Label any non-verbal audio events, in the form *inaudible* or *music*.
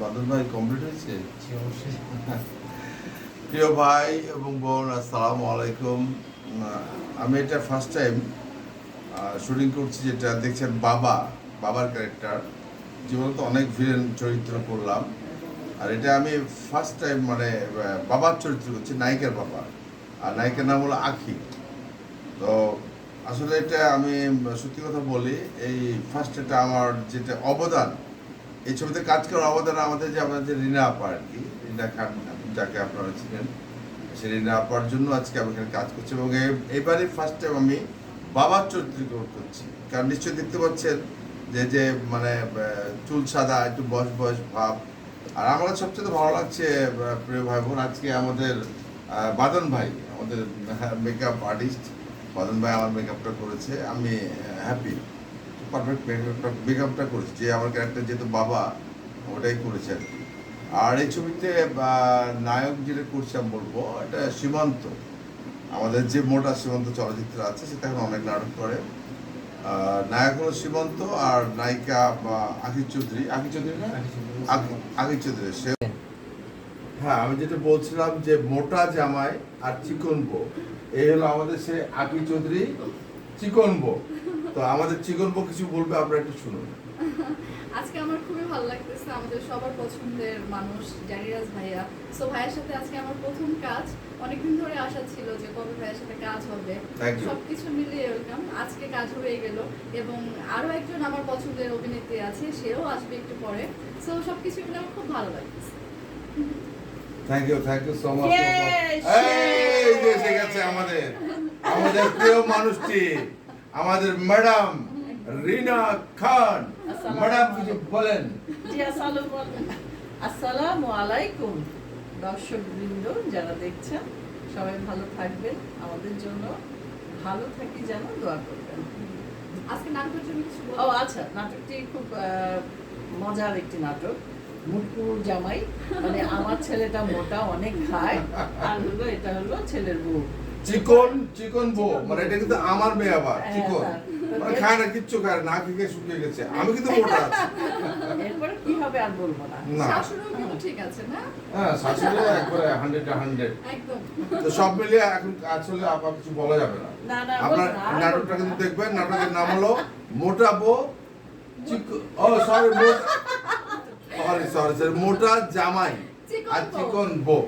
বাদল ভাই কমপ্লিট হয়েছে? *laughs* প্রিয় ভাই এবং বোন আসসালামু আলাইকুম। আমি এটা ফার্স্ট টাইম শুটিং করছি যেটা দেখছেন বাবা বাবার ক্যারেক্টার জীবনে তো অনেক ভিলেন চরিত্র করলাম। আর এটা আমি ফার্স্ট টাইম মানে বাবার চরিত্র করছি নায়িকার বাবা। আর নায়িকার নাম হলো আখি। তো আসলে এটা আমি সত্যি কথা বলি এই ফার্স্ট এটা আমার যেটা অবদান এই ছবিতে কাজ করার অবদান আমাদের যে আমাদের রিনা আপা আর কি, রিনা খান, যাকে আপনারা ছিলেন সেই রিনা আপার জন্য আজকে আমি এখানে কাজ করছি এবং এ- এবারই ফার্স্ট টাইম আমি বাবার চরিত্র করছি। কারণ নিশ্চয়ই দেখতে পাচ্ছেন যে যে মানে চুল সাদা, একটু বয়স বয়স ভাব। আর আমার সবচেয়ে ভালো লাগছে প্রিয় ভাই বোন আজকে আমাদের বাদন ভাই, আমাদের মেকআপ আর্টিস্ট বাদন ভাই আমার মেকআপটা করেছে, আমি হ্যাপি পারফেক্ট মেকআপটা করেছে যে আমার ক্যারেক্টার যেহেতু বাবা ওটাই করেছে আর কি। আর এই ছবিতে নায়ক যেটা করছে আমি বলব এটা সীমান্ত। আমাদের যে মোটা সীমান্ত চলচ্চিত্র আছে সেটা এখন অনেক নাটক করে। নায়ক হলো সীমান্ত আর নায়িকা বা আখি চৌধুরী। আখি চৌধুরী না? আখি- আখি চৌধুরী সে হ্যাঁ। আমি যেটা বলছিলাম যে মোটা জামাই আর চিকন বউ। এই হলো আমাদের সে আকি চৌধুরী চিকন বউ। তো আমাদের চিকন বউ কিছু বলবে আপনারা একটু শুনুন। আজকে আমার খুবই ভালো লাগতেছে আমাদের সবার পছন্দের মানুষ জারিরাজ ভাইয়া। সো ভাইয়ের সাথে আজকে আমার প্রথম কাজ অনেকদিন ধরে আশা ছিল যে কবে ভাইয়ের সাথে কাজ হবে। সবকিছু মিলিয়ে ওয়েলকাম আজকে কাজ হয়ে গেল এবং আরও একজন আমার পছন্দের অভিনেত্রী আছে সেও আসবে একটু পরে। সো সবকিছু মিলে আমার খুব ভালো লাগতেছে। Thank you thank you so much এই যে এসে গেছে আমাদের আমাদের প্রিয় মানুষটি। আমাদের ম্যাডাম রিনা খান। ম্যাডাম কিছু বলেন। আসসালামু আলাইকুম। দর্শক বৃন্দ যারা দেখছেন সবাই ভালো থাকবেন আমাদের জন্য ভালো থাকি যেন দোয়া করবেন। আজকে নাটকের জন্য কিছু ও আচ্ছা নাটকটি খুব আহ, মজার একটি নাটক। মুটকুর জামাই মানে আমার ছেলেটা মোটা অনেক খায় আর হলো এটা হলো ছেলের বউ। চিকন চিকন বউ মানে এটা কিন্তু আমার মেয়ে আবার হ্যাঁ, চিকন। হ্যাঁ। মানে খায় না কিচ্ছু খায় না, খেয়ে শুকিয়ে গেছে। আমি কিন্তু মোটা আছি। এরপরে কি হবে আর বলব না? শাশুড়িও কিন্তু ঠিক আছে না? হ্যাঁ শাশুড়ি একবারে হান্ড্রেড হান্ড্রেড একদম। তো সব মিলিয়ে এখন আসলে আবার কিছু বলা যাবে না। না না আপনার নাটকটা কিন্তু দেখবেন নাটকের নাম হলো মোটা বউ ও সরি সরি সরি মোটা জামাই আর চিকন বউ।